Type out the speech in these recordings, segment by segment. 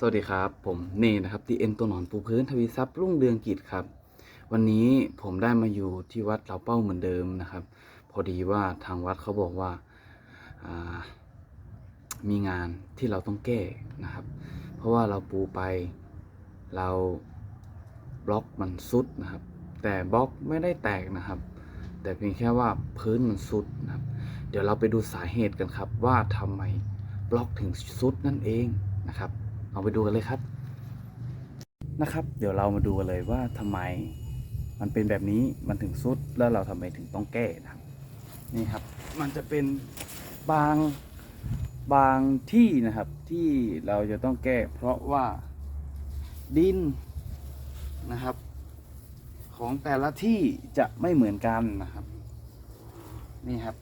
สวัสดีครับ ผมเนนะครับทีเอ็นตัวหนอนปูพื้นทวีทรัพย์รุ่งเรืองกิจครับ วันนี้ผมได้มาอยู่ที่วัดเหล่าเป้าเหมือนเดิมนะครับ พอดีว่าทางวัดเขาบอกว่าอ่ามีงานที่เราต้องแก้นะครับ เพราะว่าเราปูไปเราบล็อกมันซุดนะครับ แต่บล็อกไม่ได้แตกนะครับ แต่เพียงแค่ว่าพื้นมันซุดนะครับ เดี๋ยวเราไปดูสาเหตุกันครับ ว่าทำไมบล็อกถึงซุดนั่นเองนะครับ เอาไปดูกันเลยครับนะครับ เดี๋ยวเรามาดูกันเลยว่าทำไมมันเป็นแบบนี้มันถึงซุดแล้วเราทำไมถึงต้องแก้นะครับนี่ครับ มันจะเป็นบางบางที่นะครับที่เราจะต้องแก้ เพราะว่าดินนะครับ ของแต่ละที่จะไม่เหมือนกันนะครับ นี่ครับ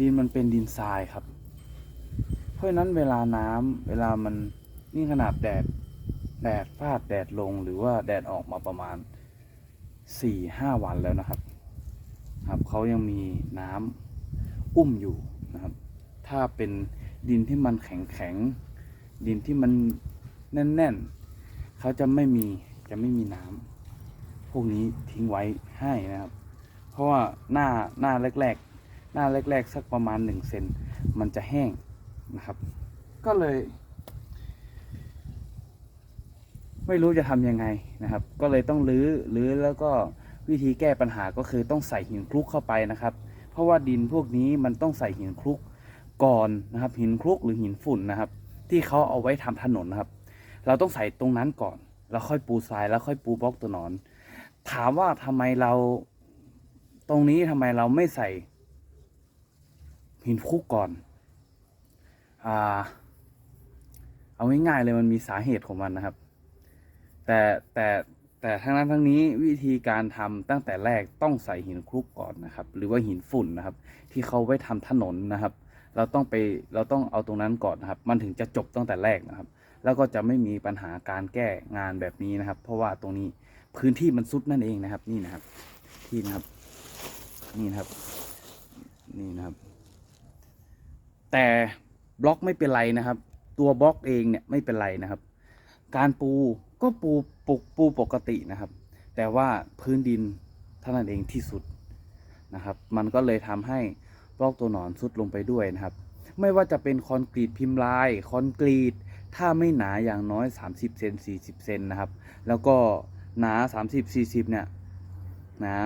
ดินมันเป็นดินทรายครับ ราะฉะนั้นเวลาน้ำเวลามันนี่ขนาดแดดแดดฟาดแดดลงหรือว่าแดดออกมาประมาณสี่ห้าวันแล้วนะครับ ครับเขายังมีน้ำอุ้มอยู่นะครับ ถ้าเป็นดินที่มันแข็งแข็งดินที่มันแน่นๆเขาจะไม่มีจะไม่มีน้ำพวกนี้ทิ้งไว้ให้นะครับ เพราะว่าหน้าหน้าแรกๆ หน้าแรกๆ สักประมาณหนึ่งเซนมันจะแห้ง นะครับ ก็เลย ไม่รู้จะทำยังไงนะครับ ก็เลยต้องรื้อรื้อแล้วก็วิธีแก้ปัญหาก็คือต้องใส่หินคลุกเข้าไปนะครับ เพราะว่าดินพวกนี้มันต้องใส่หินคลุกก่อนนะครับ หินคลุกหรือหินฝุ่นนะครับ ที่เขาเอาไว้ทำถนนนะครับ เราต้องใส่ตรงนั้นก่อน แล้วค่อยปูทรายแล้วค่อยปูบล็อกตัวนอน ถามว่าทำไมเราตรงนี้ทำไมเราไม่ใส่หินคลุกก่อน อ่า เอาง่ายๆเลยมันมีสาเหตุของมันนะครับ แต่แต่แต่ทั้งนั้นทั้งนี้วิธีการทำตั้งแต่แรกต้องใส่หินคลุกก่อนนะครับ หรือว่าหินฝุ่นนะครับ ที่เขาไว้ทำถนนนะครับ เราต้องไปเราต้องเอาตรงนั้นก่อนนะครับ มันถึงจะจบตั้งแต่แรกนะครับ แล้วก็จะไม่มีปัญหาการแก้งานแบบนี้นะครับ เพราะว่าตรงนี้พื้นที่มันซุดนั่นเองนะครับ นี่นะครับ ที่นะครับ นี่นะครับ นี่นะครับ แต่ บล็อกไม่เป็นไรนะครับ ตัวบล็อกเองเนี่ยไม่เป็นไรนะครับ การปูก็ปูปกปูปกตินะครับ แต่ว่าพื้นดินเท่านั้นเองที่สุดนะครับ มันก็เลยทำให้บล็อกตัวหนอนสุดลงไปด้วยนะครับ ไม่ว่าจะเป็นคอนกรีตพิมพ์ลาย คอนกรีต ถ้าไม่หนาอย่างน้อย 30เซน40เซนนะครับ แล้วก็หนา 30 40เนี่ยหนา